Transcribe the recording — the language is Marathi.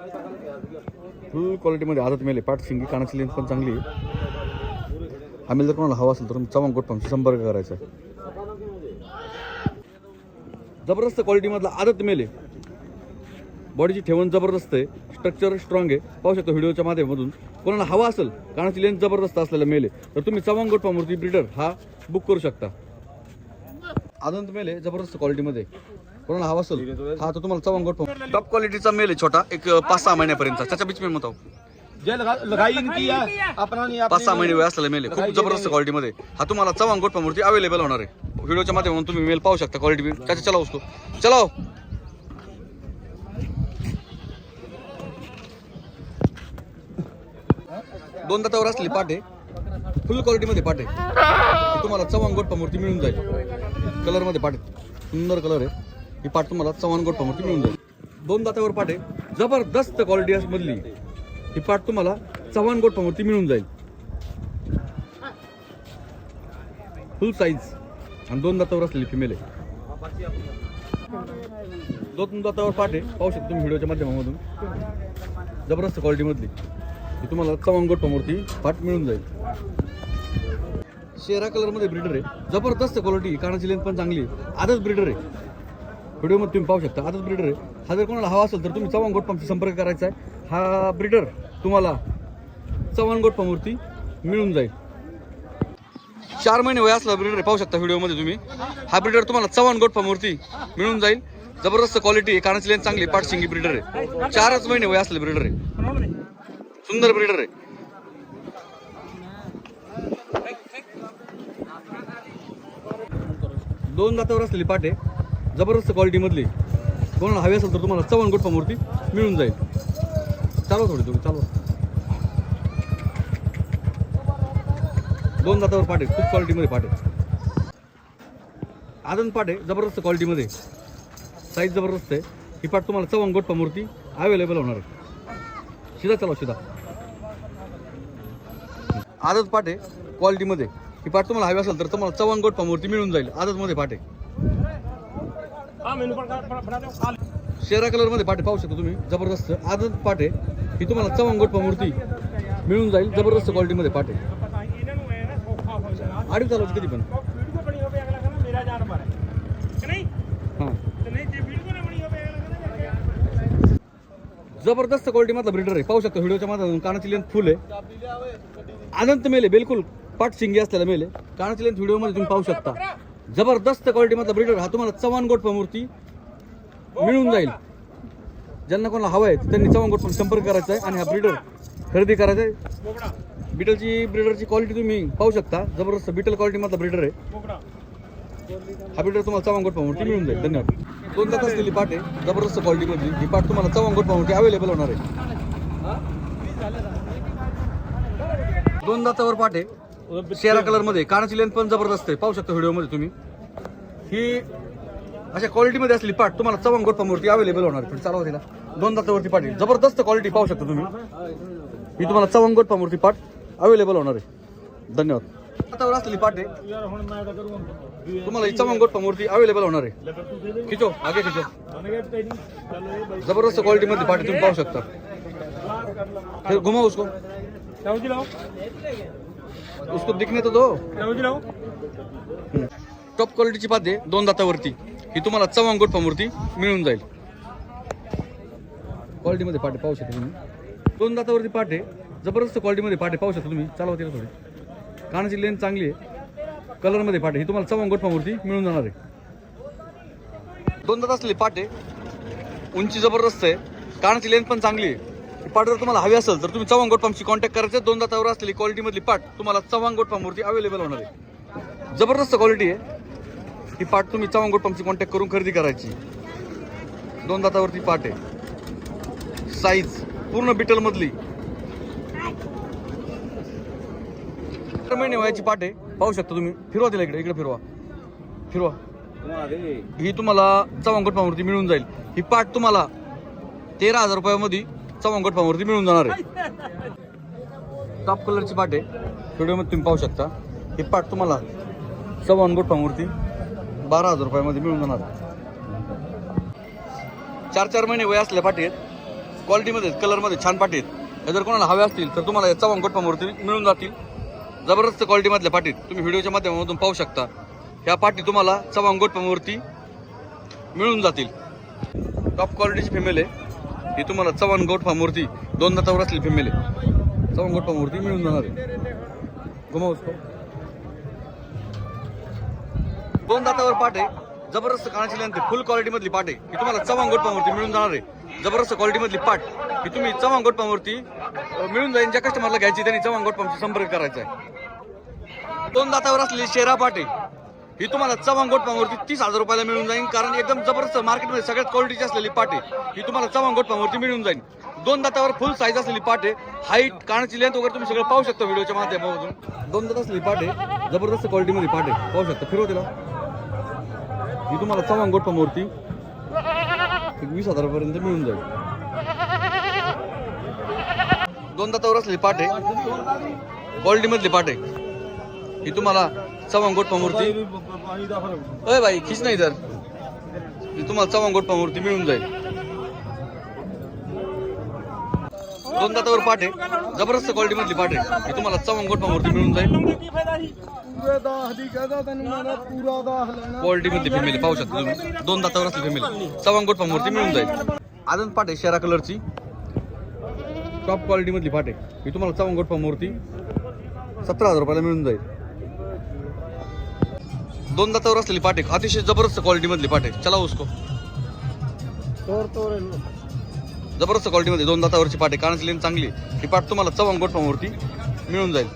फुल क्वालिटीमध्ये आदत मेले. पाठ शिंगी कानाची लेन्थ पण चांगली आहे. आम्ही जर कोणाला हवा असेल तर चव्हाण गोट पंपशी संपर्क करायचा जबरदस्त क्वालिटीमधला आदत मेले. बॉडीची ठेवण जबरदस्त आहे. स्ट्रक्चर स्ट्रॉंग आहे. पाहू शकतो व्हिडिओच्या माध्यमातून. कोणाला हवा असेल कानाची लेन्थ जबरदस्त असलेला मेले तर तुम्ही चव्हाण गोटपा मूर्ती ब्रिडर हा बुक करू शकता. आदंत मेले जबरदस्त क्वालिटीमध्ये कोणाला हवा असेल हा तर तुम्हाला चव्हाण गोटपा टॉप क्वालिटीचा मेल आहे छोटा एक पाच सहा महिन्यापर्यंत त्याच्या बीच में मत है नहीं पाच सहा महिने वेळ असलेला मेल आहे. खूप जबरदस्त क्वालिटीमध्ये हा तुम्हाला चव्हाण गोटपा मूर्ती अवेलेबल होणार आहे. व्हिडिओच्या माध्यमातून तुम्ही मेल पाहू शकता क्वालिटी त्याच्या चलाव असतो चलाव दोन दातावर असलेली पाटे फुल क्वालिटीमध्ये पाटे ही तुम्हाला चव्हाण गोटपा मूर्ती मिळून जाईल. कलरमध्ये पाटे सुंदर कलर आहे. ही पाट तुम्हाला चव्हाण गोटपा मूर्ती मिळून जाईल. दोन दातावर पाटे जबरदस्त क्वालिटी मधली. ही पाट तुम्हाला चव्हाण गोटपा मूर्ती मिळून जाईल. फुल साईज आणि दोन दातावर असलेली फिमेल आहे. दोन दातावर पाट आहे. पाहू शकतो तुम्ही व्हिडिओच्या माध्यमामधून. जबरदस्त क्वालिटीमधली ही तुम्हाला चव्हाण गोटपा मूर्ती पाट मिळून जाईल. शेरा कलरमध्ये ब्रिडर आहे. जबरदस्त क्वालिटी कानाची लेंथ पण चांगली आहे. आजच ब्रिडर आहे. व्हिडिओमध्ये तुम्ही पाहू शकता. आजच ब्रिडर आहे. हा जर कोणाला हवा असेल तर तुम्ही चव्हाण गोटपांशी संपर्क करायचा आहे. हा ब्रिडर तुम्हाला चव्हाण गोटपा मूर्ती मिळून जाईल. चार महिने वय असला ब्रिडर आहे. पाहू शकता व्हिडिओमध्ये तुम्ही. हा ब्रिडर तुम्हाला चव्हाण गोटपा मूर्ती मिळून जाईल. जबरदस्त क्वालिटी आहे. कानाची लेन चांगली पाठशिंगी ब्रिडर आहे. चारच महिने वय असले ब्रिडर आहे. सुंदर ब्रिडर आहे. दोन दातावर असलेली आहे. जबरदस्त क्वालिटीमधली. कोणाला हवी असेल तर तुम्हाला चव्हाण गोटपा मूर्ती मिळून जाईल. चालवा थोडी थोडी चालवा. दोन दातावर पाटे खूप क्वालिटीमध्ये पाटे. आदन पाटे जबरदस्त क्वालिटीमध्ये. साईज जबरदस्त आहे. ही पाठ तुम्हाला चव्हाण गोटपा मूर्ती अवेलेबल होणार आहे. शिदा चालवा शिदा आदत पाटे क्वालिटीमध्ये ही पाट तुम्हाला हवी असेल तर तुम्हाला चव्हाण गोटपा मूर्ती मिळून जाईल. आदतमध्ये पाटे. शेरा कलरमध्ये पाटे पाहू शकता तुम्ही. जबरदस्त. आदत पाटे. ही तुम्हाला चवंगोट मूर्ती मिळून जाईल. जबरदस्त क्वालिटीमध्ये पाटे. पता इन्हें नु आडवी चालवायची कधी पण. जबरदस्त क्वालिटी मधला ब्रिडर आहे. पाहू शकता व्हिडिओच्या माध्यमातून कानाची लेंथ फुल आहे. अनंत मेले बिलकुल पाठ शिंगी असलेला मेले. कानाची लेंथ व्हिडिओमध्ये तुम्ही पाहू शकता. जबरदस्त क्वालिटीमधला ब्रिडर हा तुम्हाला चव्हाण गोटपा मूर्ती मिळून जाईल. ज्यांना कोणाला हवा आहे त्यांनी चव्हाण गोटपा संपर्क करायचा आहे आणि हा ब्रिडर खरेदी करायचा आहे. बिटलची ब्रिडरची क्वालिटी तुम्ही पाहू शकता. जबरदस्त बिटल क्वालिटीमधला ब्रिडर आहे. हा ब्रिडर तुम्हाला चव्हाण गोटपा मूर्ती मिळून जाईल. धन्यवाद. दोन दात असलेली पाट आहे जबरदस्त क्वालिटीमधली ही पाट तुम्हाला चव्हाण गोटपा मूर्ती अवेलेबल होणार आहे. दोन दातावर पाट. आहे शेरा कलरमध्ये कानाची लेंथ पण जबरदस्त आहे. पाहू शकता व्हिडिओमध्ये तुम्ही. ही अशा क्वालिटीमध्ये असली पाट तुम्हाला चव्हाण गोटपा मूर्ती अवेलेबल होणार पण चालवा हो तिला. दोन दातावरती पाठ जबरदस्त क्वालिटी पाहू शकता तुम्ही. ही तुम्हाला चव्हाण गोटपा मूर्ती पाट अवेलेबल होणार आहे. धन्यवाद. हातावर असलेली पाठ आहे. तुम्हाला ही चव्हाण गोटपा मूर्ती अवेलेबल होणार आहे. खिचो आगे खिचो. जबरदस्त क्वालिटी मध्ये तुम्ही पाहू शकता. फिर घुमाओ उसको. उसको दिखने तो दो। टॉप क्वालिटीची पाते दोन दातावरती. ही तुम्हाला चव्हाण गोटपा मूर्ती मिळून जाईल. क्वालिटीमध्ये पाटे पाहू शकता तुम्ही. दोन दातावरती पाटे जबरदस्त क्वालिटीमध्ये पाटे पाहू शकता तुम्ही. चालवा तिला थोडी. कानाची लेंथ चांगली आहे. कलरमध्ये पाटे ही तुम्हाला चव्हाण गोटपा मूर्ती मिळून जाणार आहे. दोन दात असलेली पाटे उंची जबरदस्त आहे. कानाची लेंथ पण चांगली आहे. पाट जर तुम्हाला हवी असेल तर तुम्ही चव्हाण गोटपामशी कॉन्टॅक्ट करायचं. दोन दातावर असलेली क्वालिटीमधली पाट तुम्हाला चव्हाण गोटपा अवेलेबल होणार आहे. जबरदस्त क्वालिटी आहे. ही पाट तुम्ही चव्हाण गोटपामशी कॉन्टॅक्ट करून खरेदी करायची. दोन दातावरती पाट आहे. साईज पूर्ण बिटलमधली महिने वयाची पाट आहे. पाहू शकता तुम्ही. फिरवा तिला इकडे. इकडे फिरवा. फिरवा. ही तुम्हाला चव्हाण गोटपामूर्ती मिळून जाईल. ही पाट तुम्हाला तेरा हजार रुपयामध्ये चव्हाण गोटपामूर्ती मिळून जाणार आहे. टॉप कलरची पाट आहे. व्हिडिओमध्ये तुम्ही पाहू शकता. ही पाट तुम्हाला चव्हाण गोटपामूर्ती बारा हजार रुपयामध्ये मिळून जाणार आहे. चार चार महिने वय असल्या पाटी आहेत. क्वालिटीमध्ये कलरमध्ये छान पाटी आहेत. हे जर कोणाला हवे असतील तर तुम्हाला या चव्हाण गोटपामूर्ती मिळून जातील. जबरदस्त क्वालिटीमधल्या पाटीत तुम्ही व्हिडिओच्या माध्यमातून पाहू शकता. ह्या पाटी तुम्हाला चव्हाण गोटपामूर्ती मिळून जातील. टॉप क्वालिटीची फिमेल आहे. ही तुम्हाला चव्हाण गोठफा मूर्ती दोन दातावर असली फिमेल आहे. चव्हाण गोटफा मूर्ती मिळून जाणार आहे. घुमावूस दोन दातावर पाठ आहे. जबरदस्त कानाची लेंथ फुल क्वालिटी मधली आहे. ही तुम्हाला चव्हाण गोटपा मूर्ती मिळून जाणार आहे. जबरदस्त क्वालिटी मधली पाट ही तुम्ही चव्हाण गोटपा मूर्ती मिळून जाईल. ज्या कस्टमरला घ्यायची त्यांनी चव्हाण गोटपामशी संपर्क करायचा आहे. दोन दातावर असलेली शेरा पाट आहे. ही तुम्हाला चव्हाण गोटपामूर्ती तीस हजार रुपयाला मिळून जाईल कारण एकदम जबरदस्त मार्केटमध्ये सगळ्यात क्वालिटीची असलेली पाटे ही तुम्हाला चव्हाण गोटपामूर्ती मिळून जाईल दोन दातावर फुल साईज असलेली पाटे हाईट कानाची लेंथ वगैरे तुम्ही सगळं पाहू शकता व्हिडिओच्या माध्यमातून. दोन दात असलेली पाटे जबरदस्त क्वालिटीमध्ये पाटे पाहू शकता. फिरव तिला ही तुम्हाला चव्हाण गोटपा एक वीस हजारापर्यंत मिळून जाईल. दोन दातावर असलेली पाटे क्वालिटीमधली पाटे ही तुम्हाला चव्हाण गोटपा मूर्ती अय बाई खिच नाही तर. ही तुम्हाला चव्हाण गोटपा मूर्ती मिळून जाईल. दोन दातावर पाट आहे. जबरदस्त क्वालिटी मधली पाट आहे. ही तुम्हाला चव्हाण गोटपा मूर्ती मिळून जाईल. क्वालिटी मधली फेमिली पाहू शकता तुम्ही. दोन दातावर असली फेमिली चव्हाण गोटपा मूर्ती मिळून जाईल. आनंद पाट आहे शेरा कलरची. टॉप क्वालिटी मधली पाट आहे. ही तुम्हाला चव्हाण गोटपा मूर्ती सतरा हजार रुपयाला मिळून जाईल. दोन दातावर असलेली पाट अतिशय जबरदस्त क्वालिटी मधली पाट आहे चला उसको. जबरदस्त क्वालिटी मध्ये दोन दातावरची पाट कानाची लेन चांगली ही पाट तुम्हाला चव्हाण गोटपा मिळून जाईल.